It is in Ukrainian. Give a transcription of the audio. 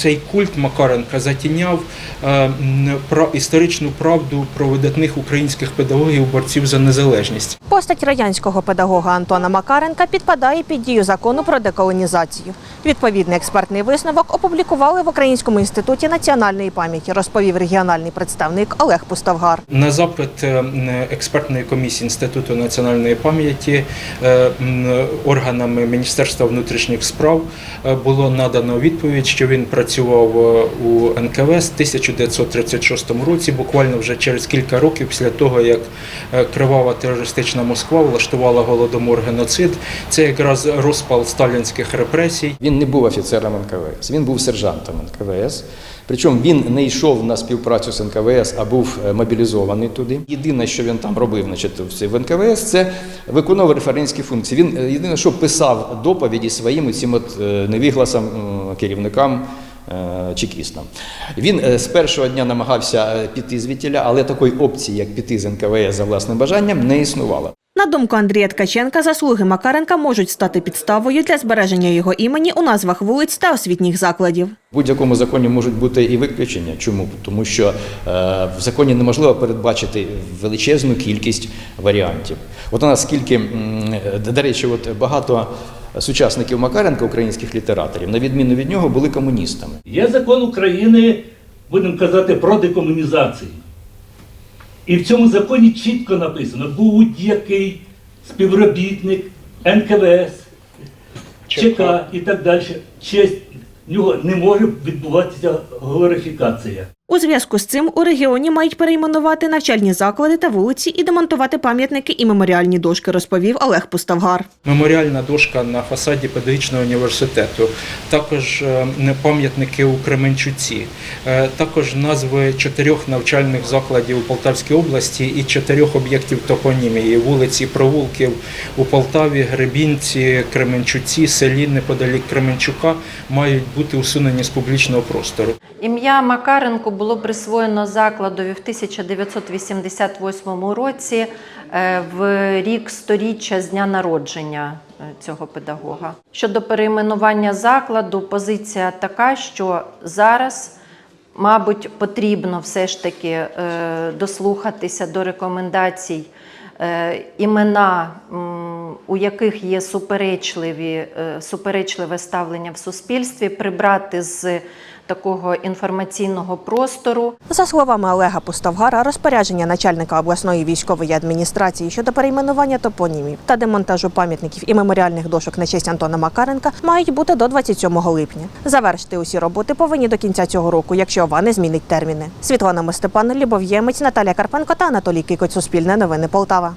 цей культ Макаренка затіняв е, про історичну правду про видатних українських педагогів борців за незалежність. Постать радянського педагога Антона Макаренка підпадає під дію закону про деколонізацію. Відповідний експертний висновок опублікували в Українському інституті національної пам'яті, розповів регіональний представник Олег Пуставгар. На запит е, експертної комісії Інституту національної пам'яті е, органами Міністерства внутрішніх справ було надано відповідь, що він працював е, у НКВС в 1936 році, буквально вже через кілька років після того, як е, кривава терористична Москва влаштувала голодомор геноцид. Це якраз розпал сталінських репресій. Він не був офіцером НКВС, він був сержантом НКВС. Причому він не йшов на співпрацю з НКВС, а був е, мобілізований туди. Єдине, що він там робив, значить, в НКВС, це виконував референтські функції. Він єдине, що писав доповіді своїм цим от невігласам керівникам. Е, Чекістам. Він е, з першого дня намагався е, піти звідтіля, але такої опції, як піти з НКВС за власним бажанням, не існувало. На думку Андрія Ткаченка, заслуги Макаренка можуть стати підставою для збереження його імені у назвах вулиць та освітніх закладів. В будь-якому законі можуть бути і виключення. Чому? Тому що в законі неможливо передбачити величезну кількість варіантів. От у нас скільки, е, до речі, от багато сучасників Макаренка, українських літераторів, на відміну від нього, були комуністами. Є закон України, будемо казати, про декомунізацію. І в цьому законі чітко написано, будь-який співробітник НКВС, ЧК і так далі, честь в нього не може відбуватися глорифікація. У зв'язку з цим у регіоні мають перейменувати навчальні заклади та вулиці і демонтувати пам'ятники і меморіальні дошки, розповів Олег Пуставгар. Меморіальна дошка на фасаді педагогічного університету, також е, пам'ятники у Кременчуці, е, також назви чотирьох навчальних закладів у Полтавській області і чотирьох об'єктів топонімії, вулиці, провулків у Полтаві, Гребінці, Кременчуці, селі неподалік Кременчука мають бути усунені з публічного простору. Ім'я Макаренку було присвоєно закладові в 1988 році е, в рік сторіччя з дня народження е, цього педагога. Щодо перейменування закладу, позиція така, що зараз. Мабуть, потрібно все ж таки е, дослухатися до рекомендацій імена, у яких є суперечливі, е, суперечливе ставлення в суспільстві, прибрати з такого інформаційного простору. За словами Олега Пуставгара, розпорядження начальника обласної військової адміністрації щодо перейменування топонімів та демонтажу пам'ятників і меморіальних дошок на честь Антона Макаренка мають бути до 27 липня. Завершити усі роботи повинні до кінця цього року, якщо ОВА не змінить терміни. Світлана Мостепан, Любов Ємець, Наталія Карпенко та Анатолій Кикоць. Суспільне новини Полтава.